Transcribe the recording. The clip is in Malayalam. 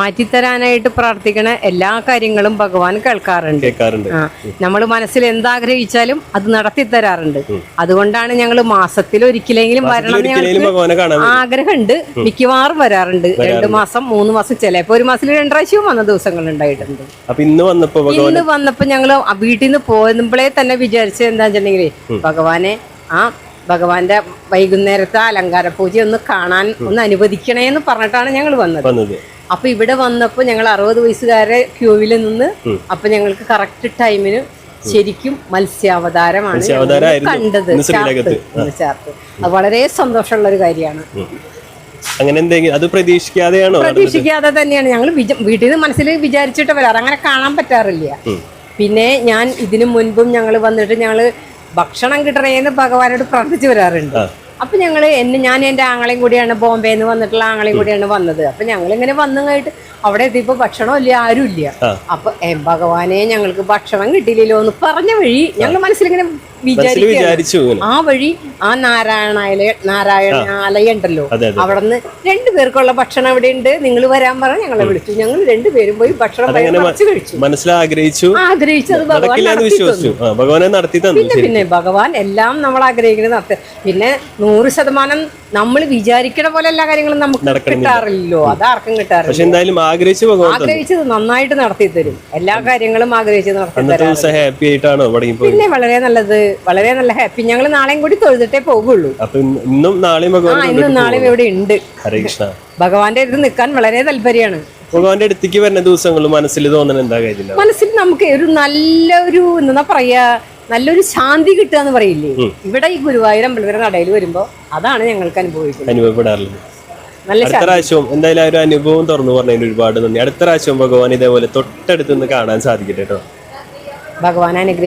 മാറ്റിത്തരാനായിട്ട് പ്രാർത്ഥിക്കണ എല്ലാ കാര്യങ്ങളും ഭഗവാൻ കേൾക്കാറുണ്ട്. നമ്മൾ മനസ്സിൽ എന്താഗ്രഹിച്ചാലും അത് നടത്തി തരാറുണ്ട് അതുകൊണ്ടാണ് ഞങ്ങൾ മാസത്തിൽ ഒരിക്കലെങ്കിലും വരണം ഞങ്ങൾക്ക് ആഗ്രഹമുണ്ട്. മിക്കവാറും വരാറുണ്ട്. രണ്ട് മാസം മൂന്ന് മാസം ചിലപ്പോ ഒരു മാസത്തിൽ രണ്ടാഴ്ചയും വന്ന ദിവസങ്ങൾ ഉണ്ടായിട്ടുണ്ട്. ഇന്ന് വന്നപ്പോ ആ വീട്ടിൽ നിന്ന് പോകുമ്പോഴേ തന്നെ വിചാരിച്ചത് എന്താ വെച്ചിട്ടുണ്ടെങ്കിൽ ഭഗവാനെ ആ ഭഗവാന്റെ വൈകുന്നേരത്തെ അലങ്കാര പൂജ ഒന്ന് കാണാൻ ഒന്ന് അനുവദിക്കണേ എന്ന് പറഞ്ഞിട്ടാണ് ഞങ്ങൾ വന്നത്. അപ്പൊ ഇവിടെ വന്നപ്പോ ഞങ്ങൾ അറുപത് വയസ്സുകാരെ ക്യൂവിൽ നിന്ന് അപ്പൊ ഞങ്ങൾക്ക് കറക്റ്റ് ടൈമിന് ശരിക്കും മത്സ്യാവതാരമാണ് കണ്ടത്. ചാർത്ത്. അത് വളരെ സന്തോഷമുള്ള ഒരു കാര്യമാണ് അങ്ങനെ എന്തെങ്കിലും അത് പ്രതീക്ഷിക്കാതെയാണോ? പ്രതീക്ഷിക്കാതെ തന്നെയാണ്. ഞങ്ങൾ വീട്ടിൽ നിന്ന് മനസ്സിൽ വിചാരിച്ചിട്ട് വരാറ്. അങ്ങനെ കാണാൻ പറ്റാറില്ല. പിന്നെ ഞാൻ ഇതിനു മുൻപും ഞങ്ങൾ വന്നിട്ട് ഞങ്ങൾ ഭക്ഷണം കിട്ടണേന്ന് ഭഗവാനോട് പ്രാർത്ഥിച്ചു വരാറുണ്ട്. അപ്പൊ ഞങ്ങൾ എന്നെ ഞാൻ എന്റെ ആങ്ങളെയും കൂടിയാണ് ബോംബെയിൽ നിന്ന് വന്നിട്ടുള്ള ആങ്ങളെയും കൂടിയാണ് വന്നത്. അപ്പം ഞങ്ങൾ ഇങ്ങനെ വന്നു കഴിഞ്ഞിട്ട് അവിടെ എത്തിയപ്പോൾ ഭക്ഷണം ഇല്ല ആരും ഇല്ല ആ. അപ്പൊ ഭഗവാനെ ഞങ്ങൾക്ക് ഭക്ഷണം കിട്ടിയില്ലല്ലോ എന്ന് പറഞ്ഞ വഴി ഞങ്ങൾ മനസ്സിലിങ്ങനെ വിചാരിച്ചു ആ വഴി ആ നാരായണാലയ നാരായണാലയം ഉണ്ടല്ലോ. അവിടെ നിന്ന് രണ്ടുപേർക്കുള്ള ഭക്ഷണം അവിടെ ഉണ്ട് നിങ്ങൾ വരാൻ പറ ഞങ്ങളെ വിളിച്ചു. ഞങ്ങൾ രണ്ടുപേരും പോയി ഭക്ഷണം കഴിച്ചു. മനസ്സിൽ ആഗ്രഹിച്ചു. ആഗ്രഹിച്ചത് ഭഗവാൻ നടത്തി പിന്നെ പിന്നെ ഭഗവാൻ എല്ലാം നമ്മൾ ആഗ്രഹിക്കുന്നത് നടത്തി. പിന്നെ നൂറ് ശതമാനം നമ്മൾ വിചാരിക്കണ പോലെ എല്ലാ കാര്യങ്ങളും നമുക്ക് കിട്ടാറില്ലല്ലോ. കിട്ടാറില്ല. എന്തായാലും ആഗ്രഹിച്ചു ഭഗവാൻ തന്നു. ആഗ്രഹിച്ചത് നന്നായിട്ട് നടത്തി തരും. എല്ലാ കാര്യങ്ങളും ആഗ്രഹിച്ചത് നടത്തി ഹാപ്പി ആയിട്ടാണോ പിന്നെ വളരെ നല്ലത്. വളരെ നല്ല ഹാപ്പി. ഞങ്ങൾ നാളെയും കൂടി തൊഴുതിട്ടേ പോകുള്ളൂ. ഇന്നും നാളെയും ഇവിടെ ഉണ്ട്. ഹരേ കൃഷ്ണ. ഭഗവാന്റെ അടുത്ത് നിൽക്കാൻ വളരെ താല്പര്യമാണ്. ഭഗവാന്റെ അടുത്തേക്ക് വരുന്ന ദിവസങ്ങൾ മനസ്സിൽ തോന്നുന്ന എന്താ കാര്യമില്ല മനസ്സിൽ നമുക്ക് ഒരു നല്ല ഒരു എന്താ പറയാ നല്ലൊരു ശാന്തി കിട്ടുക എന്ന് പറയില്ലേ? ഇവിടെ ഈ ഗുരുവായൂർ പിള്ളേരെ നടയിൽ വരുമ്പോ അതാണ് ഞങ്ങൾക്ക് അനുഭവിക്കുന്നത്. അനുഭവപ്പെടാറുള്ളത്. അടുത്ത പ്രാവശ്യവും എന്തായാലും ആ ഒരു അനുഭവം തുറന്നു പറഞ്ഞതിന് ഒരുപാട് നന്ദി. അടുത്ത പ്രാവശ്യവും ഭഗവാൻ ഇതേപോലെ തൊട്ടടുത്ത് നിന്ന് കാണാൻ സാധിക്കട്ടെ കേട്ടോ. ഭഗവാൻ അനുഗ്രഹിക്കും